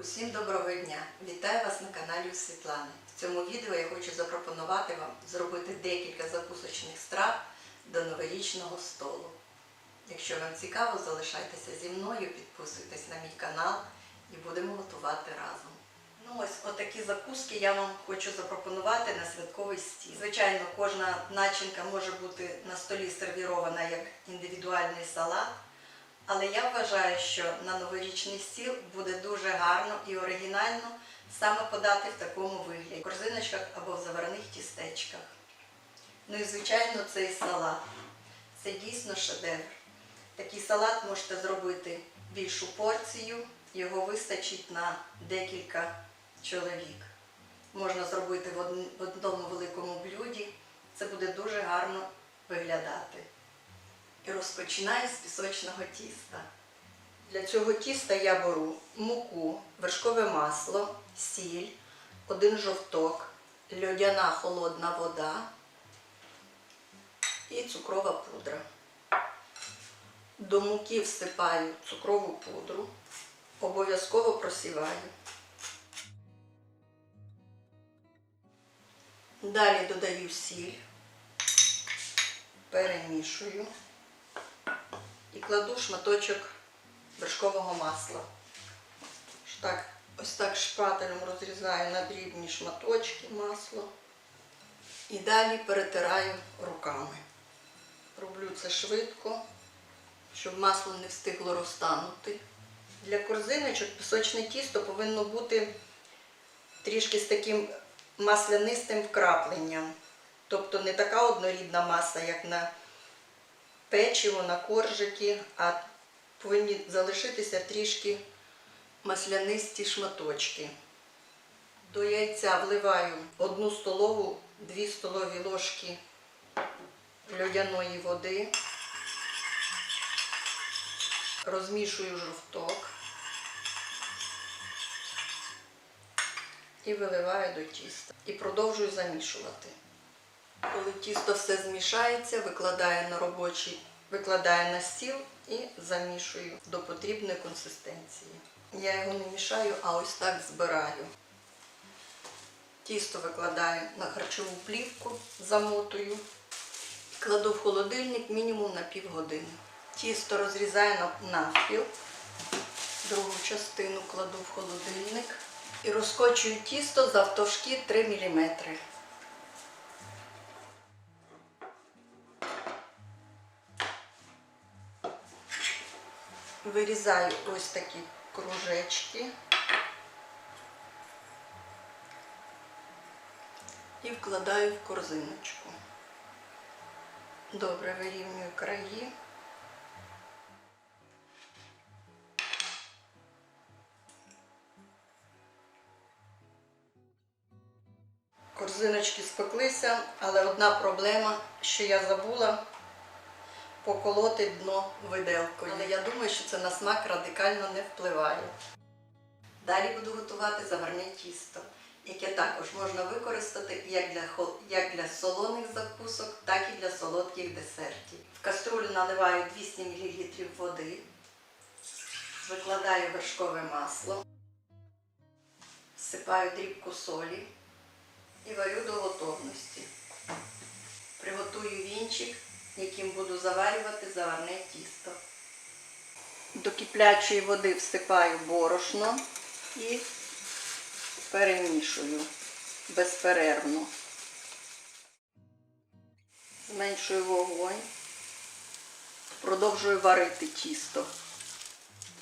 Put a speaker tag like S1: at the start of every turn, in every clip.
S1: Усім доброго дня! Вітаю вас на каналі Світлани. В цьому відео я хочу запропонувати вам зробити декілька закусочних страв до новорічного столу. Якщо вам цікаво, залишайтеся зі мною, підписуйтесь на мій канал і будемо готувати разом. Ну ось отакі закуски я вам хочу запропонувати на святковий стіл. Звичайно, кожна начинка може бути на столі сервірована як індивідуальний салат. Але я вважаю, що на новорічний стіл буде дуже гарно і оригінально саме подати в такому вигляді, в корзиночках або в заварних тістечках. Ну і звичайно, цей салат. Це дійсно шедевр. Такий салат можете зробити більшу порцію, його вистачить на декілька чоловік. Можна зробити в в одному великому блюді. Це буде дуже гарно виглядати. І розпочинаю з пісочного тіста. Для цього тіста я беру муку, вершкове масло, сіль, один жовток, льодяна холодна вода і цукрова пудра. До муки всипаю цукрову пудру, обов'язково просіваю. Далі додаю сіль, перемішую і кладу шматочок вершкового масла. Так, ось так шпателем розрізаю на дрібні шматочки масла. І далі перетираю руками. Роблю це швидко, щоб масло не встигло розтанути. Для корзиночок пісочне тісто повинно бути трішки з таким маслянистим вкрапленням. Тобто не така однорідна маса, як на печиво, на коржики, а повинні залишитися трішки маслянисті шматочки. До яйця вливаю одну столову, дві столові ложки льодяної води, розмішую жовток і виливаю до тіста. І продовжую замішувати. Коли тісто все змішається, викладаю на робочий, викладаю на стіл і замішую до потрібної консистенції. Я його не мішаю, а ось так збираю. Тісто викладаю на харчову плівку, замотую, кладу в холодильник мінімум на півгодини. Тісто розрізаю навпіл, другу частину кладу в холодильник і розкочую тісто завтовшки 3 мм. Вирізаю ось такі кружечки і вкладаю в корзиночку. Добре вирівнюю краї. Корзиночки спеклися, але одна проблема, що я забула поколоти дно виделкою. Але я думаю, що це на смак радикально не впливає. Далі буду готувати заварне тісто, яке також можна використати як для, як для солоних закусок, так і для солодких десертів. В каструлю наливаю 200 мл води, викладаю вершкове масло, всипаю дрібку солі і варю до готовності. Приготую вінчик, яким буду заварювати заварне тісто. До киплячої води всипаю борошно і перемішую безперервно. Зменшую вогонь, продовжую варити тісто.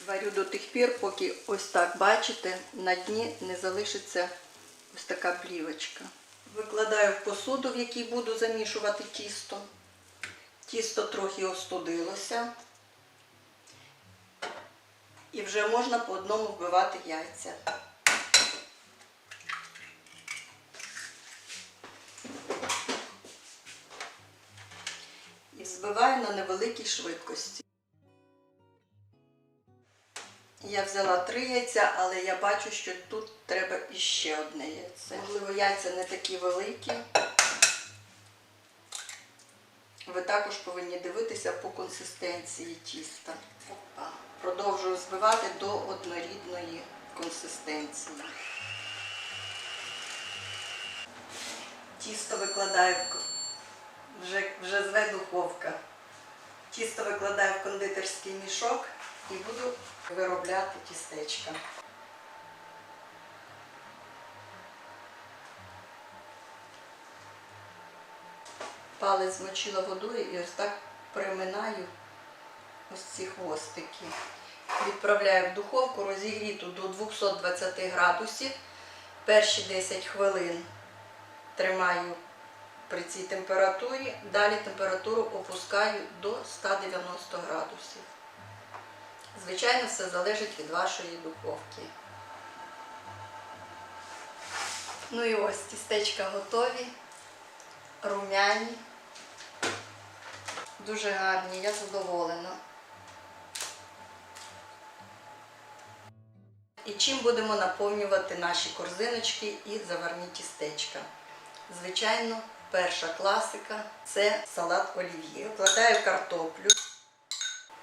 S1: Варю до тих пір, поки ось так бачите, на дні не залишиться ось така плівочка. Викладаю в посуду, в якій буду замішувати тісто. Тісто трохи остудилося. І вже можна по одному вбивати яйця. І взбиваю на невеликій швидкості. Я взяла три яйця, але я бачу, що тут треба іще одне яйце. Можливо, яйця не такі великі. Ви також повинні дивитися по консистенції тіста. Продовжую збивати до однорідної консистенції. Тісто викладаю вже, вже зве духовка. Тісто викладаю в кондитерський мішок і буду виробляти тістечка. Палець змочила водою і ось так приминаю ось ці хвостики. Відправляю в духовку розігріту до 220 градусів. Перші 10 хвилин тримаю при цій температурі, далі температуру опускаю до 190 градусів. Звичайно, все залежить від вашої духовки. Ну і ось тістечка готові, румяні, дуже гарні, я задоволена. І чим будемо наповнювати наші корзиночки і заварні тістечка? Звичайно, перша класика це салат олів'є. Вкладаю картоплю.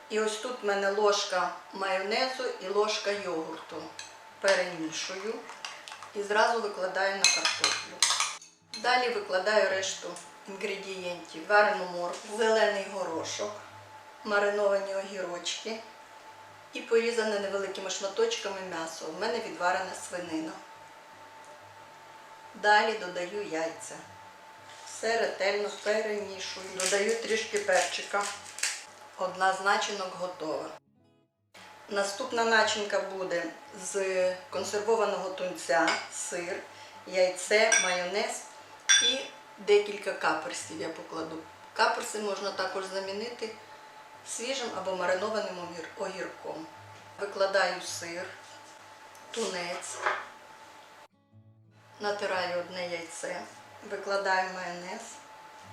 S1: І ось тут в мене ложка майонезу і ложка йогурту. Перемішую і зразу викладаю на картоплю. Далі викладаю решту інгредієнтів. Варену моркву, зелений горошок, мариновані огірочки і порізане невеликими шматочками м'ясо. У мене відварена свинина. Далі додаю яйця. Все ретельно перемішую. Додаю трішки перчика. Одна з начинок готова. Наступна начинка буде з консервованого тунця, сир, яйце, майонез і декілька каперсів я покладу. Каперси можна також замінити свіжим або маринованим огірком. Викладаю сир, тунець, натираю одне яйце, викладаю майонез,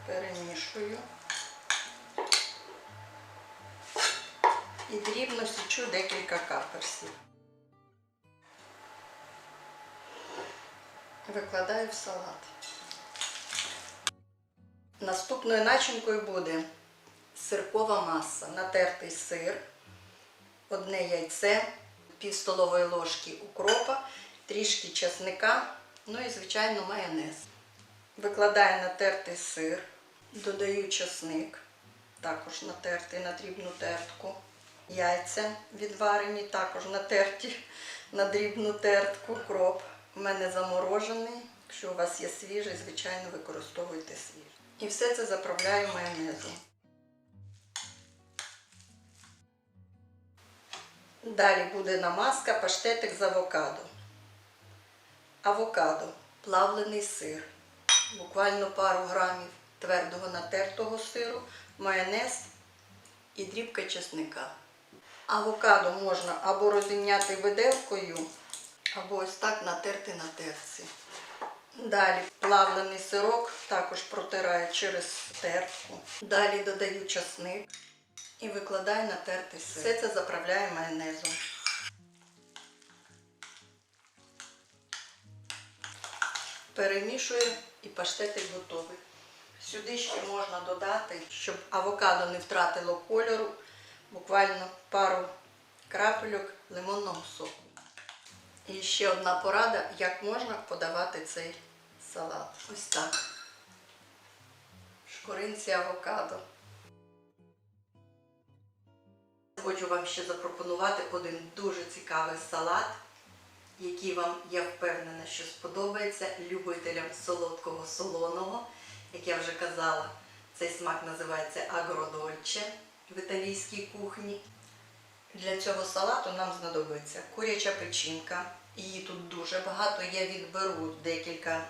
S1: перемішую і дрібно січу декілька каперсів. Викладаю в салат. Наступною начинкою буде сиркова маса, натертий сир, одне яйце, пів столової ложки укропа, трішки чесника, ну і, звичайно, майонез. Викладаю натертий сир, додаю чесник, також натертий на дрібну тертку. Яйця відварені, також натерті на дрібну тертку. Укроп у мене заморожений. Якщо у вас є свіжий, звичайно, використовуйте свіжий. І все це заправляю майонезом. Далі буде намазка, паштетик з авокадо. Авокадо, плавлений сир, буквально пару грамів твердого натертого сиру, майонез і дрібка чесника. Авокадо можна або розімняти виделкою, або ось так натерти на терці. Далі плавлений сирок також протираю через тертку. Далі додаю часник і викладаю на тертий сир. Все це заправляю майонезом. Перемішую і паштетик готовий. Сюди ще можна додати, щоб авокадо не втратило кольору, буквально пару крапельок лимонного соку. І ще одна порада, як можна подавати цей салат. Ось так. Шкуринці авокадо. Хочу вам ще запропонувати один дуже цікавий салат, який вам, я впевнена, що сподобається любителям солодкого солоного. Як я вже казала, цей смак називається агродольче в італійській кухні. Для цього салату нам знадобиться куряча печінка. Її тут дуже багато. Я відберу декілька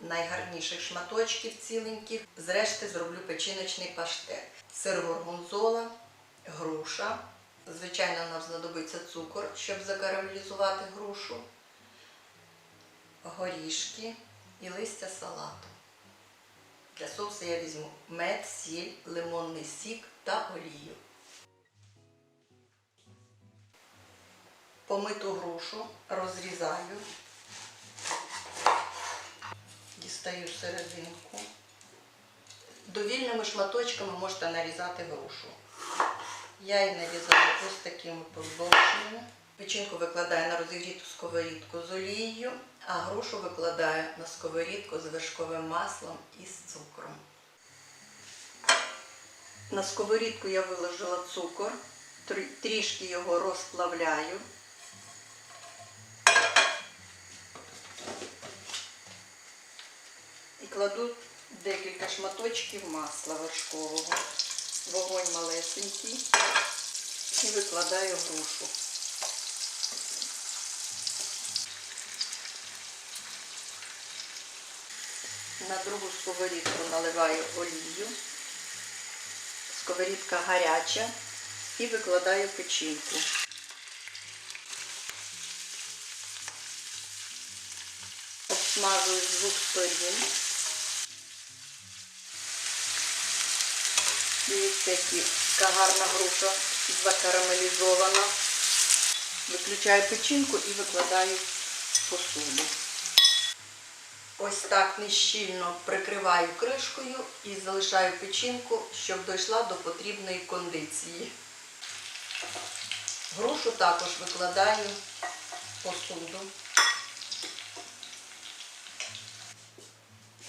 S1: найгарніших шматочків ціленьких. Зрешти зроблю печіночний паштет. Сир горгонзола, груша. Звичайно, нам знадобиться цукор, щоб закарамелізувати грушу, горішки і листя салату. Для соусу я візьму мед, сіль, лимонний сік та олію. Помиту грушу розрізаю, дістаю серединку. Довільними шматочками можете нарізати грушу. Я її нарізаю ось такими поздовженнями. Печінку викладаю на розігріту сковорідку з олією, а грушу викладаю на сковорідку з вершковим маслом і з цукром. На сковорідку я виложила цукор, трішки його розплавляю. Кладу декілька шматочків масла вершкового. Вогонь малесенький і викладаю грушу. На другу сковорідку наливаю олію. Сковорідка гаряча і викладаю печінку. Обсмажую з двох сторін. Дивіться, яка гарна груша закарамелізована. Виключаю печінку і викладаю посуду. Ось так нещільно прикриваю кришкою і залишаю печінку, щоб дійшла до потрібної кондиції. Грушу також викладаю посуду.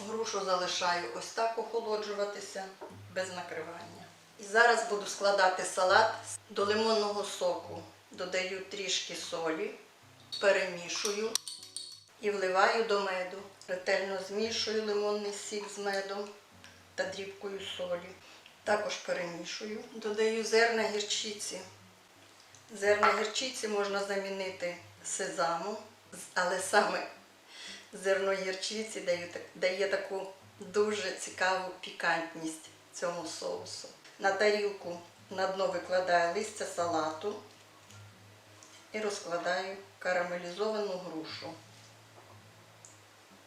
S1: Грушу залишаю ось так охолоджуватися без накривання. І зараз буду складати салат до лимонного соку. Додаю трішки солі, перемішую і вливаю до меду. Ретельно змішую лимонний сік з медом та дрібкою солі. Також перемішую. Додаю зерна гірчиці. Зерна гірчиці можна замінити сезамом, але саме зерно гірчиці дає, таку дуже цікаву пікантність цьому соусу. На тарілку на дно викладаю листя салату і розкладаю карамелізовану грушу.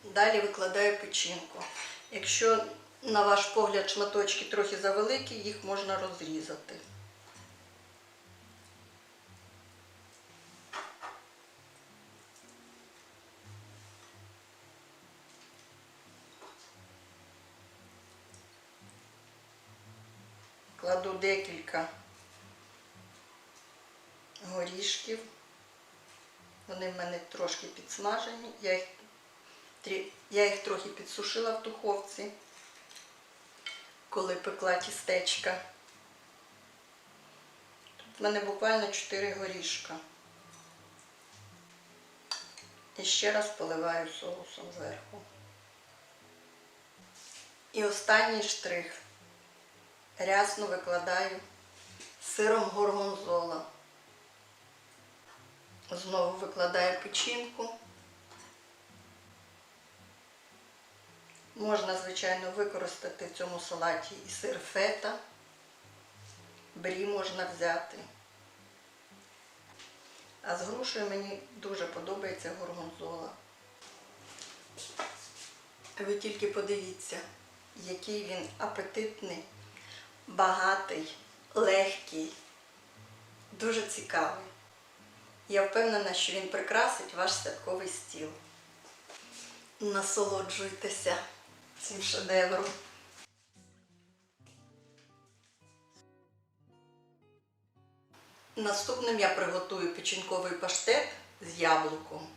S1: Далі викладаю печінку. Якщо, на ваш погляд, шматочки трохи завеликі, їх можна розрізати. Декілька горішків. Вони в мене трошки підсмажені. Я їх, я їх трохи підсушила в духовці, коли пекла тістечка. Тут в мене буквально 4 горішка. І ще раз поливаю соусом зверху. І останній штрих. Рясно викладаю сиром горгонзола. Знову викладаю печінку. Можна, звичайно, використати в цьому салаті і сир фета, брі можна взяти. А з грушею мені дуже подобається горгонзола. Ви тільки подивіться, який він апетитний, багатий, легкий, дуже цікавий. Я впевнена, що він прикрасить ваш святковий стіл. Насолоджуйтеся цим шедевром. Наступним я приготую печінковий паштет з яблуком.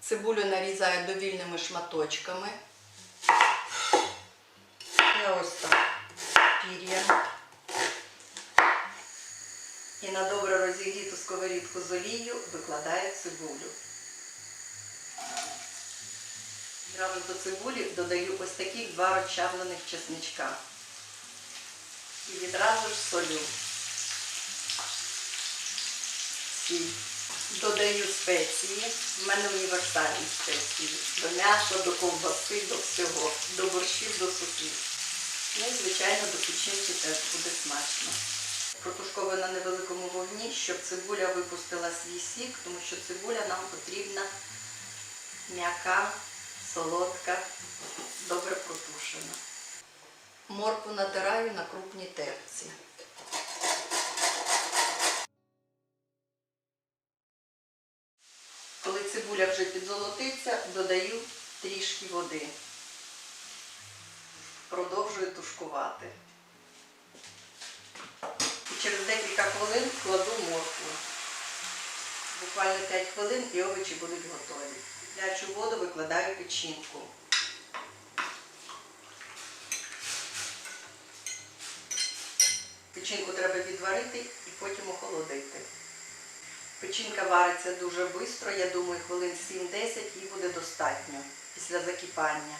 S1: Цибулю нарізаю довільними шматочками. Я ось так пір'я. І на добре розігріту сковорідку з олією викладаю цибулю. Разом до цибулі додаю ось таких два розчавлених чесничка. І відразу ж солю. Сіль. Додаю спеції. В мене універсальні спеції. До м'яса, до ковбаси, до всього, до борщів, до супів. Ну і, звичайно, до печінки теж буде смачно. Протушковую на невеликому вогні, щоб цибуля випустила свій сік, тому що цибуля нам потрібна м'яка, солодка, добре протушена. Моркву натираю на крупній терці. Коли цибуля вже підзолотиться, додаю трішки води. Продовжую тушкувати. І через декілька хвилин кладу моркву. Буквально 5 хвилин і овочі будуть готові. Гарячу воду викладаю печінку. Печінку треба відварити і потім охолодити. Печінка вариться дуже швидко, я думаю, хвилин 7-10 їй буде достатньо після закипання.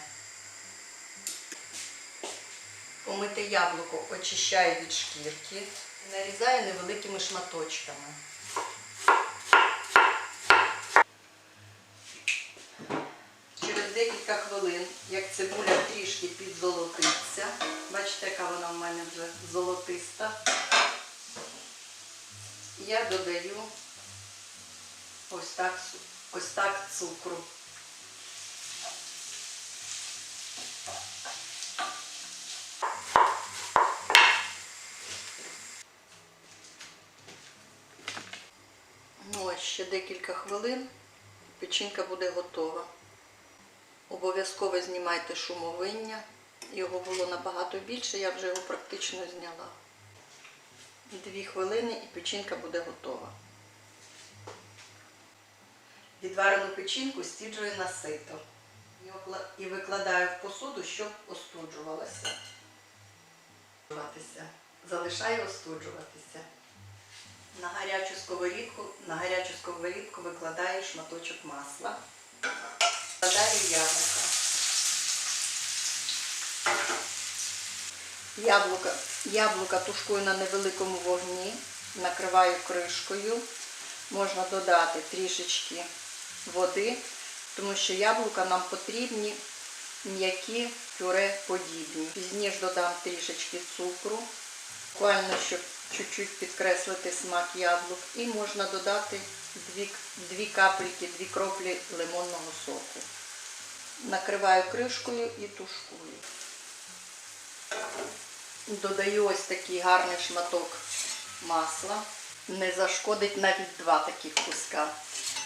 S1: Помите яблуко очищаю від шкірки і нарізаю невеликими шматочками. Через декілька хвилин, як цибуля трішки підзолотиться, бачите, яка вона в мене вже золотиста, я додаю ось так, ось так цукру. Ну, ось ще декілька хвилин, печінка буде готова. Обов'язково знімайте шумовиння. Його було набагато більше, я вже його практично зняла. Дві хвилини і печінка буде готова. Відварену печінку стіджую на сито і викладаю в посуду, щоб остуджувалася. Залишаю остуджуватися. На гарячу сковорідку, на гарячу сковорідку викладаю шматочок масла. Вкладаю яблука. Яблука, яблука тушкую на невеликому вогні, накриваю кришкою. Можна додати трішечки води, тому що яблука нам потрібні м'які пюре подібні. Пізніше додам трішечки цукру, буквально щоб чуть-чуть підкреслити смак яблук. І можна додати дві, дві капельки, дві кроплі лимонного соку. Накриваю кришкою і тушкую. Додаю ось такий гарний шматок масла. Не зашкодить навіть два таких куска,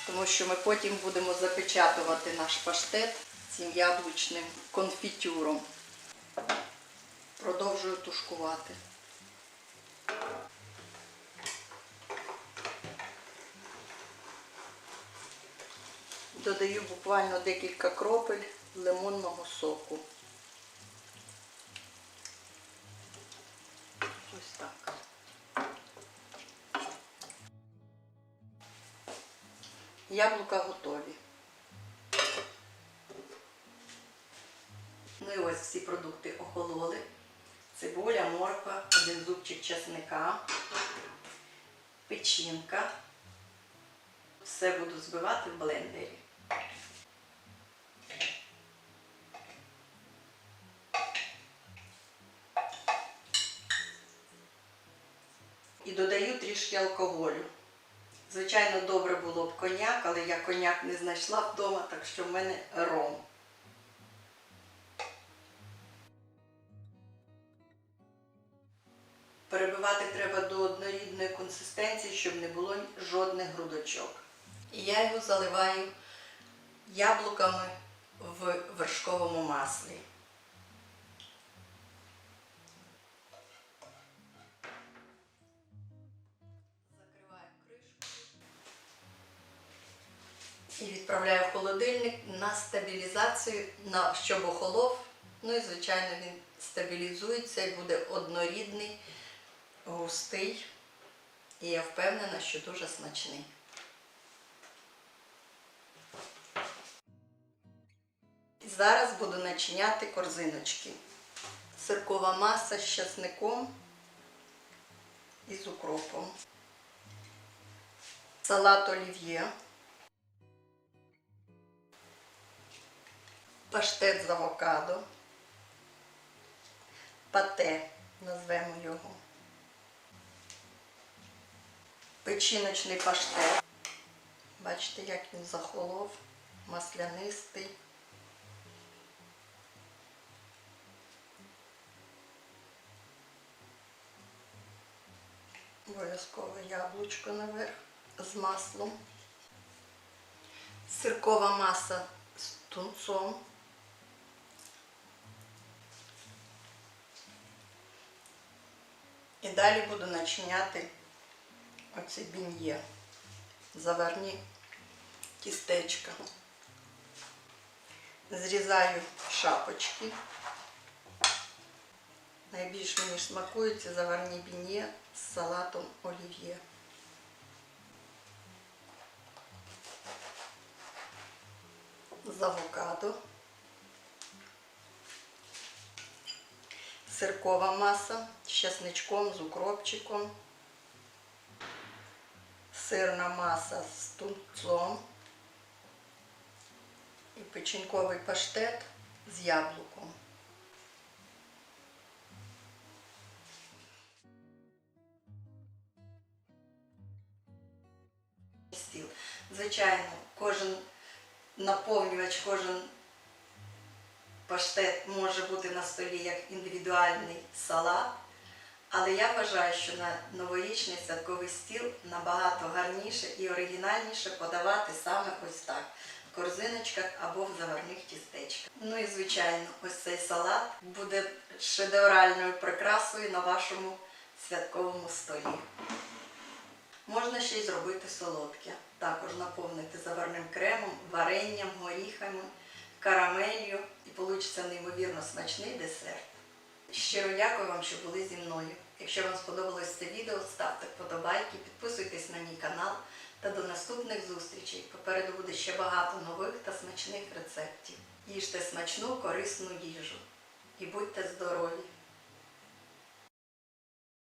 S1: тому що ми потім будемо запечатувати наш паштет цим яблучним конфітюром. Продовжую тушкувати. Додаю буквально декілька кропель лимонного соку. Ось так. Яблука готові. Ну і ось всі продукти охололи. Цибуля, морква, один зубчик чесника, печінка. Все буду збивати в блендері. Додаю алкоголю. Звичайно, добре було б коньяк, але я коньяк не знайшла вдома, так що в мене ром. Перебивати треба до однорідної консистенції, щоб не було жодних грудочок. І я його заливаю яблуками в вершковому маслі. І відправляю в холодильник на стабілізацію, на, щоб охолов. Ну і, звичайно, він стабілізується і буде однорідний, густий. І я впевнена, що дуже смачний. Зараз буду начиняти корзиночки. Сиркова маса з часником і з укропом. Салат олів'є. Паштет з авокадо. Пате, назвемо його. Печіночний паштет. Бачите, як він захолов, маслянистий. Обов'язково яблучко наверх з маслом. Сиркова маса з тунцом. І далі буду начиняти оце бін'є. заварні тістечка. Зрізаю шапочки. Найбільш мені смакують ці заварні бінє з салатом олів'є. З авокадо. Сиркова маса з чесничком, з укропчиком. Сирна маса з тунцом. І печінковий паштет з яблуком. Звичайно, кожен наповнювач, кожен паштет може бути на столі як індивідуальний салат. Але я вважаю, що на новорічний святковий стіл набагато гарніше і оригінальніше подавати саме ось так, в корзиночках або в заварних тістечках. Ну і звичайно, ось цей салат буде шедевральною прикрасою на вашому святковому столі. Можна ще й зробити солодке. Також наповнити заварним кремом, варенням, горіхами, карамелью і вийде неймовірно смачний десерт. Щиро дякую вам, що були зі мною. Якщо вам сподобалось це відео, ставте вподобайки, підписуйтесь на мій канал та до наступних зустрічей. Попереду буде ще багато нових та смачних рецептів. Їжте смачну, корисну їжу і будьте здорові!